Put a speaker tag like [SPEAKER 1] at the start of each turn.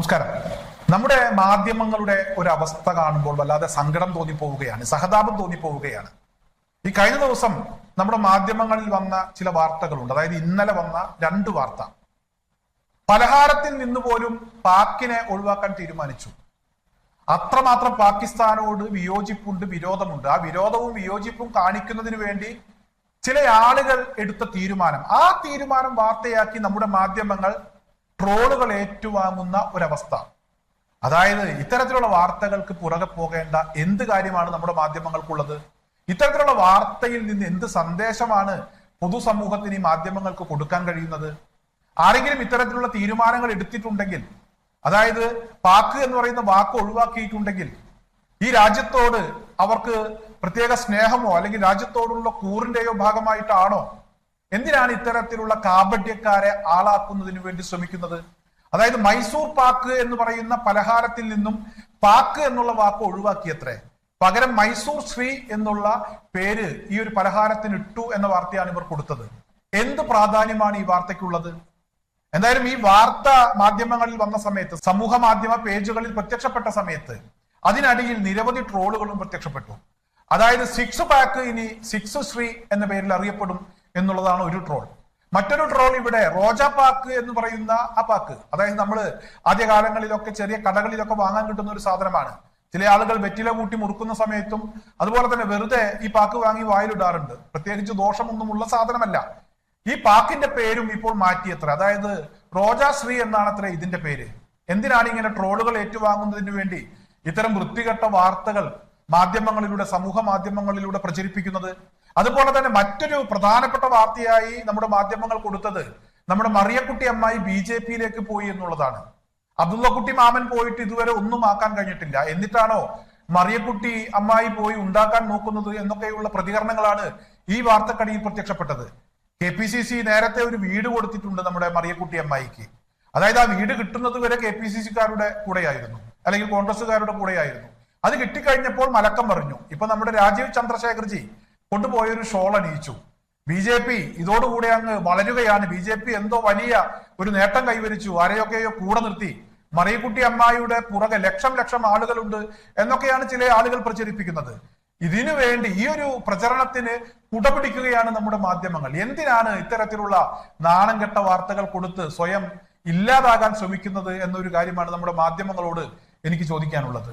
[SPEAKER 1] നമസ്കാരം. നമ്മുടെ മാധ്യമങ്ങളുടെ ഒരു അവസ്ഥ കാണുമ്പോൾ വല്ലാതെ സങ്കടം തോന്നിപ്പോവുകയാണ് സഹതാപം തോന്നിപ്പോവുകയാണ്. ഈ കഴിഞ്ഞ ദിവസം നമ്മുടെ മാധ്യമങ്ങളിൽ വന്ന ചില വാർത്തകളുണ്ട്. അതായത് ഇന്നലെ വന്ന രണ്ട് വാർത്ത. പലഹാരത്തിൽ നിന്ന് പോലും പാക്കിനെ ഒഴിവാക്കാൻ തീരുമാനിച്ചു. അത്രമാത്രം പാകിസ്ഥാനോട് വിയോജിപ്പുണ്ട് വിരോധമുണ്ട്. ആ വിരോധവും വിയോജിപ്പും കാണിക്കുന്നതിന് വേണ്ടി ചില ആളുകൾ എടുത്ത തീരുമാനം. ആ തീരുമാനം വാർത്തയാക്കി നമ്മുടെ മാധ്യമങ്ങൾ ട്രോളുകൾ ഏറ്റുവാങ്ങുന്ന ഒരവസ്ഥ. അതായത് ഇത്തരത്തിലുള്ള വാർത്തകൾക്ക് പുറകെ പോകേണ്ട എന്ത് കാര്യമാണ് നമ്മുടെ മാധ്യമങ്ങൾക്കുള്ളത്? ഇത്തരത്തിലുള്ള വാർത്തയിൽ നിന്ന് എന്ത് സന്ദേശമാണ് പൊതുസമൂഹത്തിന് ഈ മാധ്യമങ്ങൾക്ക് കൊടുക്കാൻ കഴിയുന്നത്? ആരെങ്കിലും ഇത്തരത്തിലുള്ള തീരുമാനങ്ങൾ എടുത്തിട്ടുണ്ടെങ്കിൽ അതായത് പാക്ക് എന്ന് പറയുന്ന വാക്ക് ഒഴിവാക്കിയിട്ടുണ്ടെങ്കിൽ ഈ രാജ്യത്തോട് അവർക്ക് പ്രത്യേക സ്നേഹമോ അല്ലെങ്കിൽ രാജ്യത്തോടുള്ള കൂറിന്റെയോ ഭാഗമായിട്ടാണോ എന്തിനാണ് ഇത്തരത്തിലുള്ള കാപട്യക്കാരെ ആളാക്കുന്നതിന് വേണ്ടി ശ്രമിക്കുന്നത്? അതായത് മൈസൂർ പാക്ക് എന്ന് പറയുന്ന പലഹാരത്തിൽ നിന്നും പാക്ക് എന്നുള്ള വാക്ക് ഒഴിവാക്കിയത്രേ. പകരം മൈസൂർ ശ്രീ എന്നുള്ള പേര് ഈ ഒരു പലഹാരത്തിന് ഇട്ടു എന്ന വാർത്തയാണ് ഇവർ കൊടുത്തത്. എന്ത് പ്രാധാന്യമാണ് ഈ വാർത്തയ്ക്കുള്ളത്? എന്തായാലും ഈ വാർത്ത മാധ്യമങ്ങളിൽ വന്ന സമയത്ത് സമൂഹ മാധ്യമ പേജുകളിൽ പ്രത്യക്ഷപ്പെട്ട സമയത്ത് അതിനടിയിൽ നിരവധി ട്രോളുകളും പ്രത്യക്ഷപ്പെട്ടു. അതായത് സിക്സ് പാക്ക് ഇനി സിക്സ് ശ്രീ എന്ന പേരിൽ അറിയപ്പെടും. എന്നുള്ളതാണ് ഒരു ട്രോൾ മറ്റൊരു ട്രോൾ ഇവിടെ റോജ പാക്ക് എന്ന് പറയുന്ന ആ പാക്ക്. അതായത് നമ്മൾ ആദ്യകാലങ്ങളിലൊക്കെ ചെറിയ കടകളിലൊക്കെ വാങ്ങാൻ കിട്ടുന്ന ഒരു സാധനമാണ്. ചില ആളുകൾ വെറ്റില കൂട്ടി മുറുക്കുന്ന സമയത്തും അതുപോലെ തന്നെ വെറുതെ ഈ പാക്ക് വാങ്ങി വായിലിടാറുണ്ട്. പ്രത്യേകിച്ച് ദോഷമൊന്നുമുള്ള സാധനമല്ല. ഈ പാക്കിന്റെ പേരും ഇപ്പോൾ മാറ്റിയത്ര. അതായത് റോജാശ്രീ എന്നാണ് അത്ര ഇതിന്റെ പേര്. എന്തിനാണ് ഇങ്ങനെ ട്രോളുകൾ ഏറ്റുവാങ്ങുന്നതിന് വേണ്ടി ഇത്തരം വൃത്തികെട്ട വാർത്തകൾ മാധ്യമങ്ങളിലൂടെ സമൂഹ മാധ്യമങ്ങളിലൂടെ പ്രചരിപ്പിക്കുന്നത്? അതുപോലെ തന്നെ മറ്റൊരു പ്രധാനപ്പെട്ട വാർത്തയായി നമ്മുടെ മാധ്യമങ്ങൾ കൊടുത്തത് നമ്മുടെ മറിയക്കുട്ടി അമ്മായി ബി ജെ പിയിലേക്ക് പോയി എന്നുള്ളതാണ്. അബ്ദുള്ളക്കുട്ടി മാമൻ പോയിട്ട് ഇതുവരെ ഒന്നും ആക്കാൻ കഴിഞ്ഞിട്ടില്ല. എന്നിട്ടാണോ മറിയക്കുട്ടി അമ്മായി പോയി ഉണ്ടാക്കാൻ നോക്കുന്നത് എന്നൊക്കെയുള്ള പ്രതികരണങ്ങളാണ് ഈ വാർത്തക്കടിയിൽ പ്രത്യക്ഷപ്പെട്ടത്. കെ പി സി സി നേരത്തെ ഒരു വീട് കൊടുത്തിട്ടുണ്ട് നമ്മുടെ മറിയക്കുട്ടി അമ്മായിക്ക്. അതായത് ആ വീട് കിട്ടുന്നത് വരെ കെ പി സി സിക്കാരുടെ കൂടെയായിരുന്നു. അല്ലെങ്കിൽ കോൺഗ്രസ്സുകാരുടെ കൂടെയായിരുന്നു. അത് കിട്ടിക്കഴിഞ്ഞപ്പോൾ മലക്കം പറഞ്ഞു ഇപ്പൊ നമ്മുടെ രാജീവ് ചന്ദ്രശേഖർജി കൊണ്ടുപോയ ഒരു ഷോൾ അണിയിച്ചു. ബി ജെ പി ഇതോടുകൂടെ അങ്ങ് വളരുകയാണ്. ബി ജെ പി എന്തോ വലിയ ഒരു നേട്ടം കൈവരിച്ചു. ആരെയൊക്കെയോ കൂടെ നിർത്തി. മറിയക്കുട്ടി അമ്മായിയുടെ പുറകെ ലക്ഷം ലക്ഷം ആളുകളുണ്ട് എന്നൊക്കെയാണ് ചില ആളുകൾ പ്രചരിപ്പിക്കുന്നത്. ഇതിനു വേണ്ടി ഈ ഒരു പ്രചരണത്തിന് കുടപിടിക്കുകയാണ് നമ്മുടെ മാധ്യമങ്ങൾ. എന്തിനാണ് ഇത്തരത്തിലുള്ള നാണം കെട്ട വാർത്തകൾ കൊടുത്ത് സ്വയം ഇല്ലാതാകാൻ ശ്രമിക്കുന്നത് എന്നൊരു കാര്യമാണ് നമ്മുടെ മാധ്യമങ്ങളോട് എനിക്ക് ചോദിക്കാനുള്ളത്.